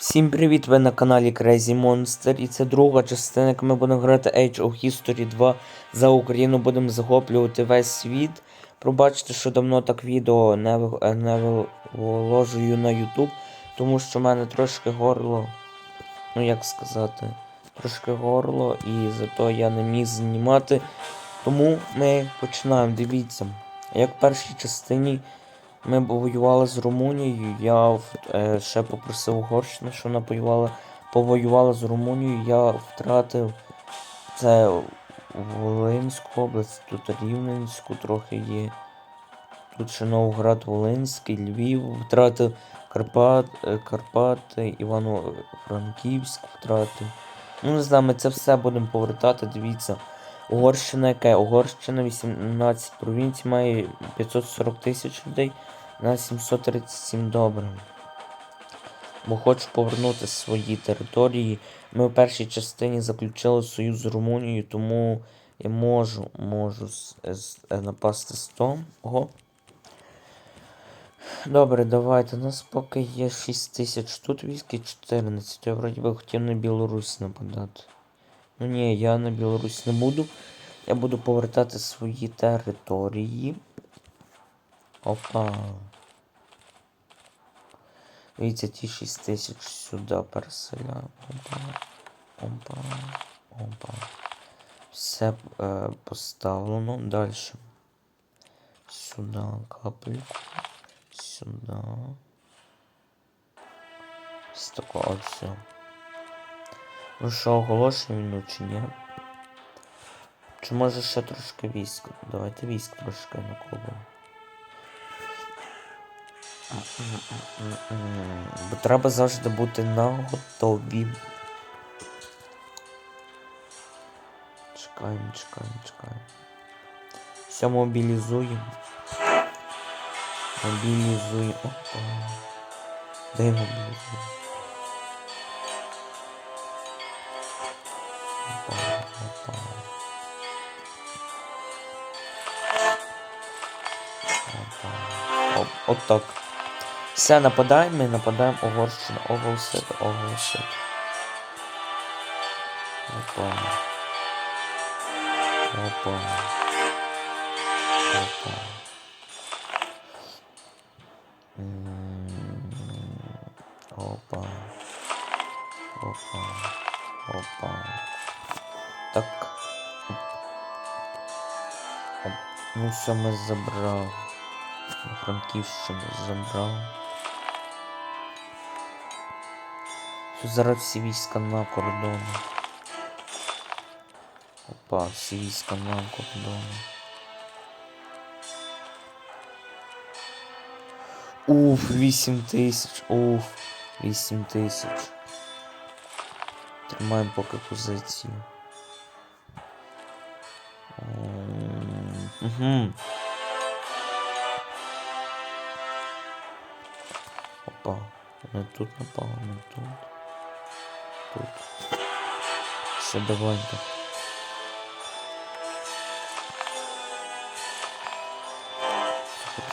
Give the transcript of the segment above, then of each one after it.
Всім привіт! Ви на каналі Crazy Monster і це друга частина, як ми будемо грати Age of History 2 за Україну. Будемо захоплювати весь світ. Пробачте, що давно так відео не, е, не виложую на YouTube, тому що в мене трошки горло. Ну як сказати, трошки горло і зато я не міг знімати. Тому ми починаємо. Дивіться, як в першій частині ми воювали з Румунією. Я е, ще попросив Угорщину, що вона воювала, повоювала з Румунією. Я втратив це Волинську область, тут Рівненську трохи є. Тут ще Новгород Волинський, Львів втратив Карпат, е, Карпати, Івано-Франківськ втратив. Ну, не знаю, ми це все будемо повертати. Дивіться. Угорщина яке? Угорщина 18 провінцій має 540 тисяч людей на 737 добре. Бо хочу повернути свої території. Ми в першій частині заключили союз з Румунією, тому я можу, можу напасти з того. Добре, давайте. У нас поки є 6 тисяч тут військ і 14. Я вроді би хотів на Білорусь нападати. Ну ні, я на Білорусь не буду. Я буду повертати свої території. Опа. Дивіться, ті 6 тисяч сюди переселяю. Опа. Опа. Опа. Все е, поставлено. Далі. Сюди капельку. Сюди. Ось такого все. Ну що, оголошуємо війну чи ні? Чи може ще трошки військ? Давайте військ трошки накопимо. Бо треба завжди бути на готові. Чекаємо, чекаємо, чекаємо. Все мобілізуємо. Мобілізуємо. Опа. Де мобілізуємо? Опа, опа. Опа. Оп, от так. Все, нападаємо і нападаємо Угорщину. Оголосити, оголосити. Опа. Опа. Опа. Опа. Опа. Опа. Так. Ну все, ми забрали. Франківщину забрав. Все, зараз всі війська на кордоні. Опа, всі війська на кордоні. Уф, 8 тисяч, уф, 8 тисяч. Тримаємо поки позицію. Угу. Опа, не тут напало, не тут. Тут.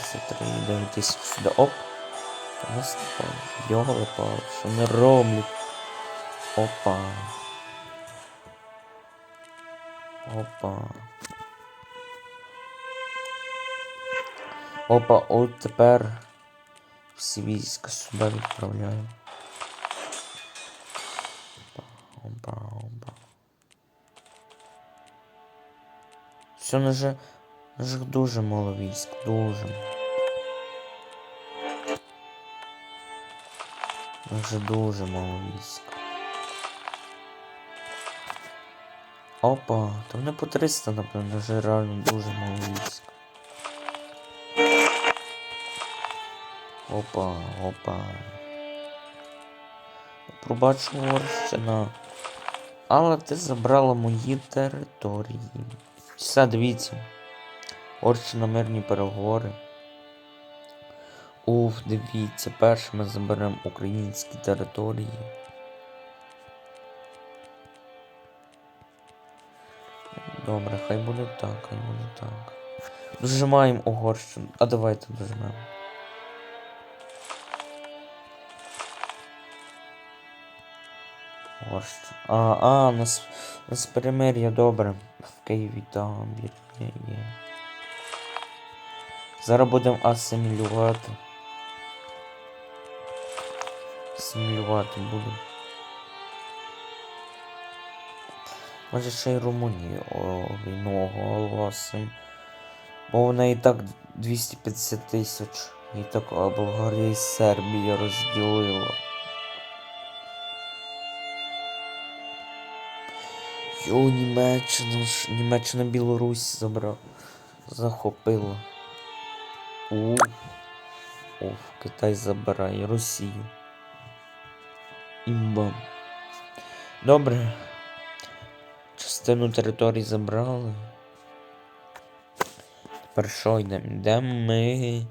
Все, три, 9 сюди. Оп. У нас напало. Його випало. Що не роблять. Опа. Опа. Опа, от тепер всі війська сюди відправляємо. Все, на же, на же дуже мало військ, дуже. На же дуже мало військ. Опа, там не по 300, напевно, на же реально дуже мало військ. Опа, опа. Пробачу Угорщина. Але ти забрала мої території. Все, дивіться. Орщина мирні переговори. Уф, дивіться, перше ми заберемо українські території. Добре, хай буде так, хай буде так. Дожимаємо Угорщину. А давайте дожмемо. Ось. А, а, нас, нас перемир'я добре. В Києві там є, є. Зараз будемо асимілювати. Асимілювати будемо. Може ще й Румунію війну оголосим. Бо вона і так 250 тисяч. І так Болгарія і Сербія розділила. Йо, Німеччина ж Німеччина Білорусь забрав. Захопила. У. Оф, Китай забирає Росію. Імба. Добре. Частину території забрали. Тепер що йдемо? Йдемо ми.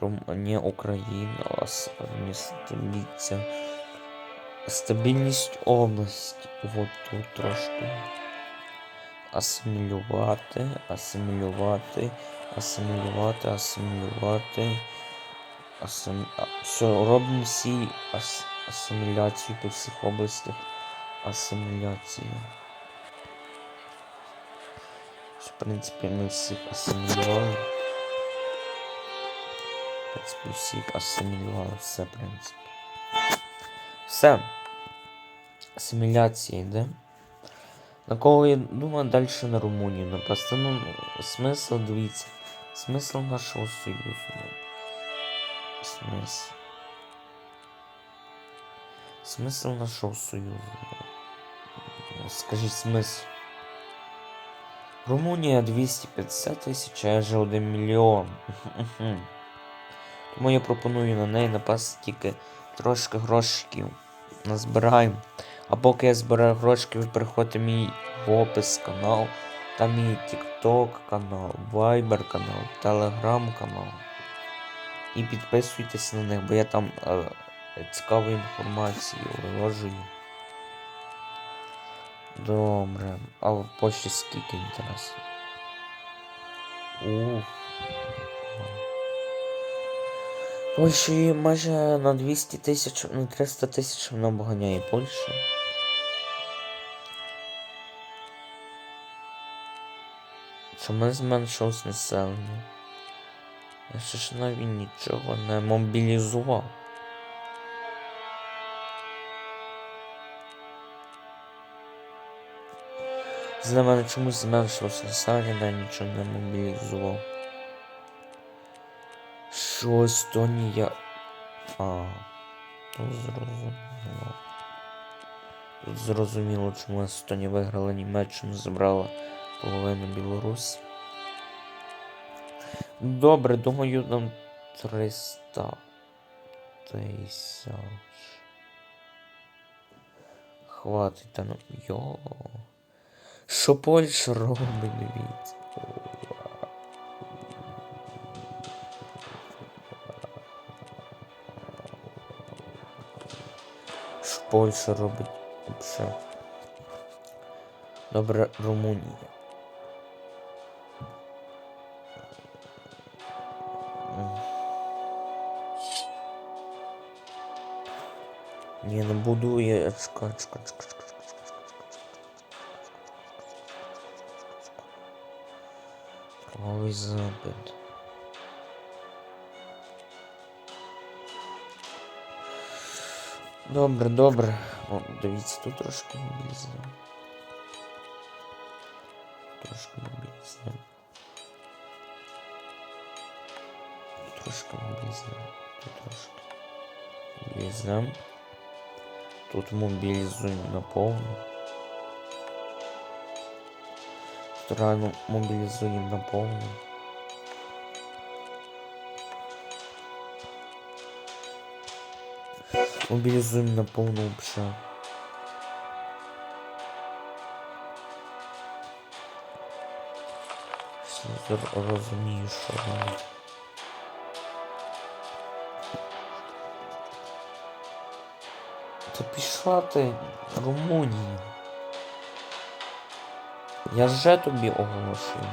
Румунія, Україна, стабіця. Стабільність області. Вот тут трошки. Асимілювати, асимілювати, асимілювати, асимілювати. Асим... Все, робимо всі ас... асиміляцію по всіх областях. Асиміляція. В принципі, ми всіх асимілювали. В принципі, всіх асимілювали, все, в принципі. Все. Асиміляція йде. На кого я думаю далі на Румунію напасти. Ну, смисл, дивіться. Смисл нашого союзу. Смисл. Смисл нашого союзу. Скажіть смисл. Румунія 250 тисяч, а вже 1 мільйон. Тому я пропоную на неї напасти тільки трошки грошиків. Назбираємо. А поки я збираю грошки, ви переходите в мій в опис канал. Там мій TikTok канал, Viber канал, Telegram канал. І підписуйтесь на них, бо я там е, цікаву інформацію виложую. Добре. А в почті скільки інтересів? Польщі майже на 200 тисяч, на 300 тисяч вона обганяє Польщу. Чому зменшилось населення? Я ще ж навіть нічого не мобілізував. За мене чомусь зменшилось населення, я нічого не мобілізував. Що Естонія. А. Тут зрозуміло. Зрозуміло, чому Естонія виграла Німеччину, забрала половину Білорусі. Добре, думаю, нам 300 тисяч. Хватить, та ну. Йо. Що Польща робить, дивіться. Польща робить вообще. Добре, Румунія. Ні, не будує. Чекай, чекай, чекай, чекай, чекай, чекай, чекай. Кровавий запит. Добре, добре. О, дивіться, тут трошки мобілізуємо. Трошки мобілізуємо. Трошки мобілізуємо. Тут трошки. Мобілізуємо. Тут мобілізуємо на повну. Тут рано мобілізуємо на Мобілізуємо на повну зр- розумію, що робити. Та пішла ти, Румунія. Я вже тобі оголошую.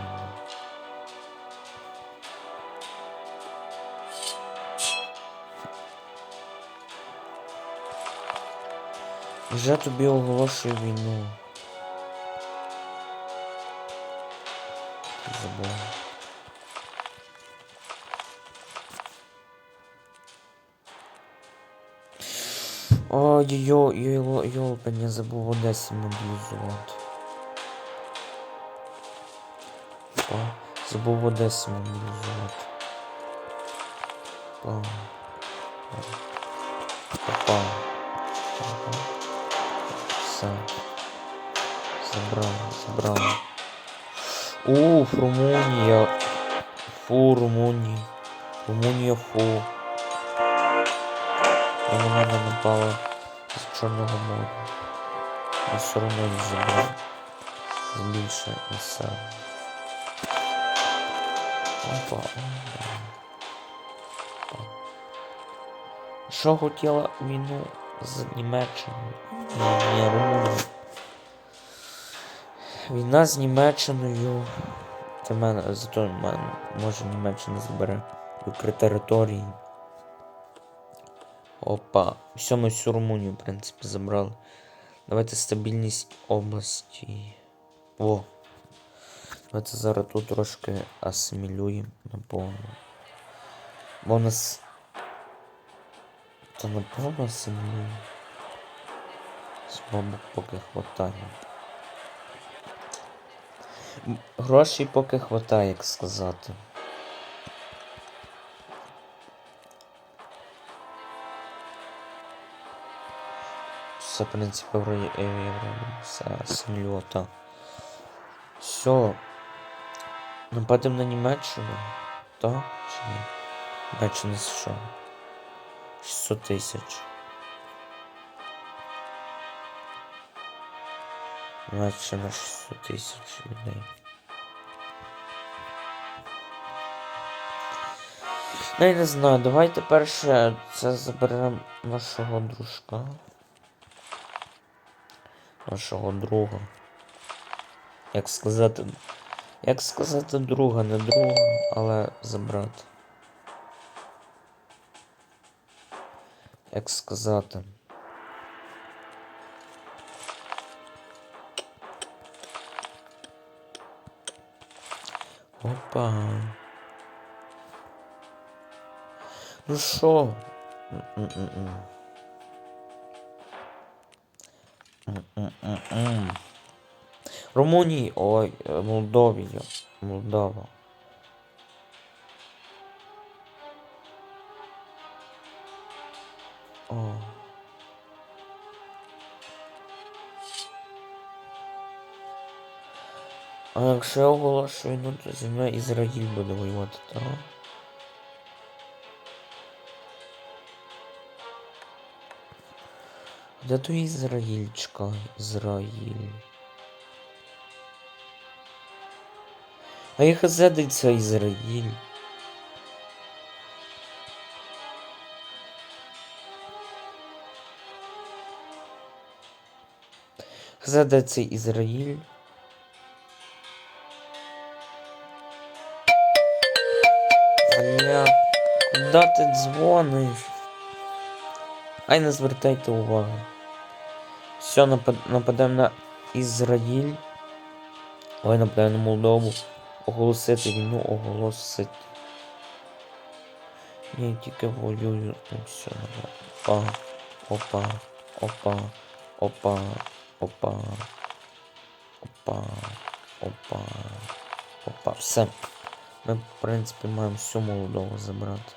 Вже тобі оголошую війну. Забув. Ой, йо, йо, йолка, не забув Одесі мобілізувати. О, забув Одесі мобілізувати. Опа. Опа. Опа. Все. Забрали, забрали. Уф, Румунія. Фу, Румунія. Румунія фу. Вони на мене напали з Чорного моря. Я все одно їх забрав. Збільше і все. Опа. Опа. Що хотіла війну з Німеччиною? Війна з Німеччиною. Це мене, зато мене, може Німеччина забере Укри території. Опа. Все, ми всю Румунію, в принципі, забрали. Давайте стабільність області. О. Давайте зараз тут трошки асимілюємо. Бо у нас. Та наповно асимілюємо. З бабок поки хватає. Грошей поки хватає, як сказати. Все, в принципі, євро, євро, все, асимілювати. Все. Нападемо на Німеччину? Так? Чи ні? Німеччина що? 600 тисяч. Німеччина 600 тисяч людей. Ну я не знаю, давайте перше це заберемо нашого дружка. Нашого друга. Як сказати. Як сказати друга, не друга, але забрати. Як сказати. Опа. Ну що? Румунії, ой, е, Молдова. О. А якщо я оголошую, ну то зі Ізраїль буде воювати? Де то Ізраїльчика? Ізраїль. А їх задиться Ізраїль. Задаться Ізраїль. Бля, куди ти дзвониш? Ай, не звертайте уваги. Все, напад... нападемо на Ізраїль. Ой, нападемо на Молдову. Оголосити війну, оголосити. Я тільки воюю. Ну все. Опа, опа, опа, опа, опа, опа, опа, опа. Все. Ми, в принципі, маємо всю Молдову забрати.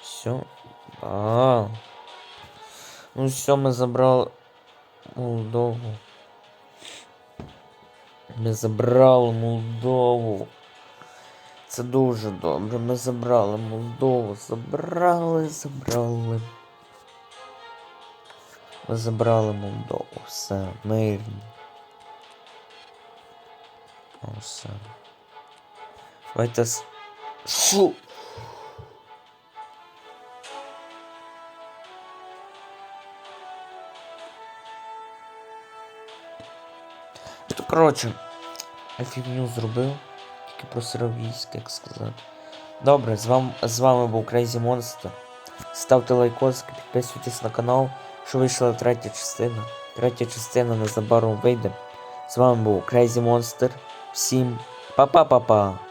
Все. А. Ну все, ми забрали Молдову. Ми забрали Молдову. Це дуже добре. Ми забрали Молдову. Забрали, забрали. Забрали Молдову. Все, мирні. Все. Давайте! То, коротше, я фігню зробив. Тільки просрав військ, як сказати. Добре, з, вам, з вами був Crazy Monster. ставте лайкоски, підписуйтесь на канал, що вийшла третя частина. Третя частина незабаром вийде. З вами був Crazy Monster. Всім па-па-па-па!